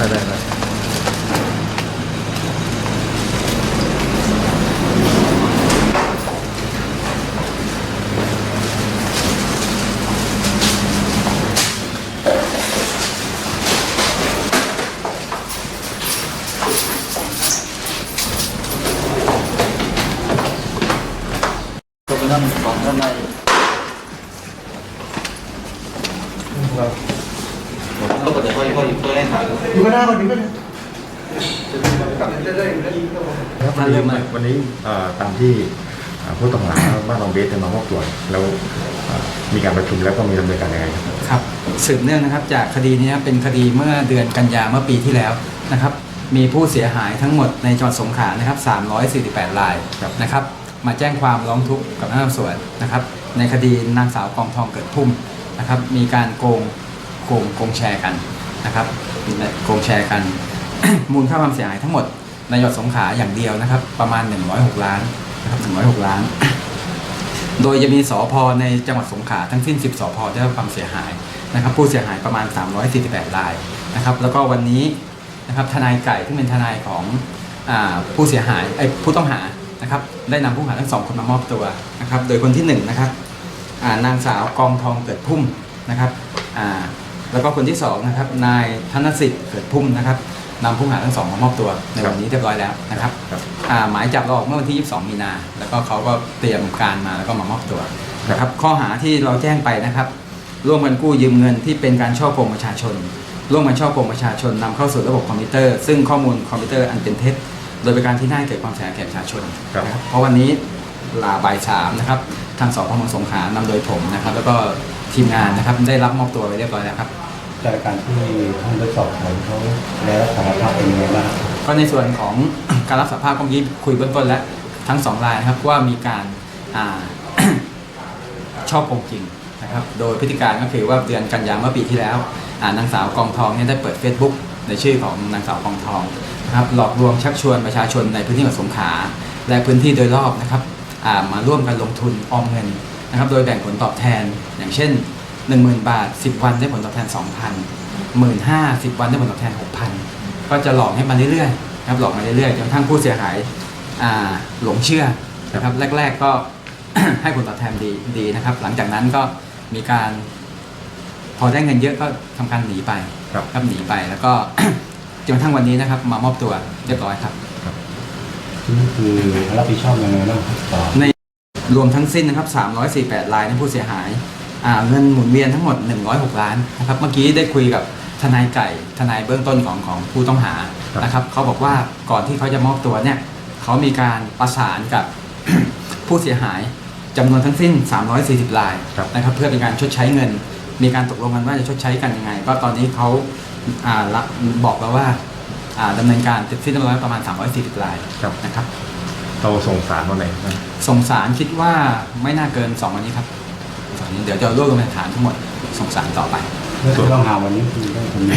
来来来。让你放在那里。嗯，好。 ต่พ่อพ่ออยู่ตัวเล่นถ่ายอยู่ข้างหน้าคนนี้ก็ได้กลับจะได้อยู่แล้วครับวันนี้วันนี้เอ่อตามที่เอ่อผู้ต้องหาบ้านรองเบสจะมามอบตัวแล้วเอ่อมีการประชุมแล้วก็มีดำเนินการยังไงครับครับสืบเนื่องนะครับจากคดีนี้เป็นคดีเมื่อเดือนกันยาเมื่อปีที่แล้วนะครับ มีผู้เสียหายทั้งหมดในจังหวัดสงขลานะครับ 348รายนะครับ มาแจ้งความร้องทุกข์กับพนักงานสอบสวนนะครับ ในคดีนางสาวกองทองเกิดพุ่มนะครับ มีการโกงโกงโกงแชร์กัน นะครับโกงแชร์กัน มูลค่าความเสียหายทั้งหมดในจังหวัดสงขลาอย่างเดียวนะครับ ประมาณ 106 ล้านนะครับ106 ล้าน โดยจะมีสอพในจังหวัดสงขลาทั้งสิ้น 10สอพได้รับความเสียหายนะครับ ผู้เสียหายประมาณ 348รายนะครับ แล้วก็วันนี้นะครับทนายไก่ที่เป็นทนายของอผู้เสียหายไอ้ผู้ต้องหานะครับได้นำผู้ต้องหาทั้งสองคนมามอบตัวนะครับ โดยคนที่หนึ่งนะครับนางสาวกองทองเกิดพุ่มนะครับอ่า แล้วก็คนที่สองนะครับนายธนสิทธิ์เกิดพุ่มนะครับนำผู้ต้องหาทั้งสองมามอบตัวในวันนี้เรียบร้อยแล้วนะครับครับอ่าหมายจับเราออกเมื่อวันที่ 22 มีนา แล้วก็เขาก็เตรียมการมาแล้วก็มามอบตัวนะครับข้อหาที่เราแจ้งไปนะครับ ร่วมกันกู้ยืมเงินที่เป็นการช่อโกงประชาชน ร่วมกันช่อโกงประชาชนนำเข้าสู่ระบบคอมพิวเตอร์ ซึ่งข้อมูลคอมพิวเตอร์อันเป็นเท็จโดยเป็นการที่น่าให้เกิดความเสียหายแก่ประชาชนครับนะครับเพราะวันนี้ลาบ่ายสามนะครับทางสพเมืองสงขลานำโดยผมนะครับ แล้วก็ ทีมงานนะครับ ได้รับมอบตัวไปเรียบร้อยแล้วครับ จากการที่ท่านได้สอบสวนเขาแล้วสารภาพเป็นยังไงบ้างก็ในส่วนของ การรับสารภาพก็เมื่อกี้คุยเบื้องต้นแล้วทั้งสองรายนะครับว่ามีการอ่าชอบโกงจริงนะครับ โดยพฤติการก็คือว่าเดือนกันยาเมื่อปีที่แล้วอ่านางสาวกองทองเนี่ยได้เปิด Facebook ในชื่อของนางสาวกองทองนะครับหลอกลวงชักชวนประชาชนในพื้นที่จังหวัดสงขลาและพื้นที่โดยรอบนะครับอ่ามาร่วมกันลงทุนออมเงิน นะครับโดยแบ่งผลตอบแทนอย่างเช่น 10,000 บาท 10 วันได้ผลตอบแทน 2,000 1 5 0 0 10 วันได้ผลตอบแทน 6,000 ก็จะหลอกให้มาเรื่อยๆนะครับหลอกมาเรื่อยๆจนกระทั่งผู้เสียหายอ่าหลงเชื่อนะครับแรก ๆก็ให้ผลตอบแทนดีดีนะครับ หลังจากนั้นก็มีการพอได้เงินเยอะก็ทำการหนีไปครับครับหนีไปแล้วก็จนกระทั่งวันนี้นะครับ มามอบตัวเรียบร้อยครับนี่คือรับผิดชอบยังไงบ้างครับต่อใน รวมทั้งสิ้นนะครับ348รายในผู้เสียหายอ่าเงินหมุนเวียนทั้งหมด 106 ล้านนะครับเมื่อกี้ได้คุยกับทนายไก่ทนายเบื้องต้นของของผู้ต้องหาครับนะครับเขาบอกว่าก่อนที่เขาจะมอบตัวเนี่ยเขามีการประสานกับผู้เสียหายจำนวนทั้งสิ้น 340รายครับนะครับเพื่อเป็นการชดใช้เงิน มีการตกลงกันว่าจะชดใช้กันยังไง ก็ตอนนี้เขาอ่ารับบอกแล้วว่าอ่าดำเนินการเสร็จสิ้นเรียบร้อยประมาณ 340รายครับนะครับ เราส่งสารว่นไหนบ้างส่งสารคิดว่าไม่น่าเกินสองวันนี้ครับสองวันนี้เดี๋ยวจะรวบรวมหลักฐานทั้งหมดส่งสารต่อไป แล้วตัวองหาววันนี้คือได้ตรงไหน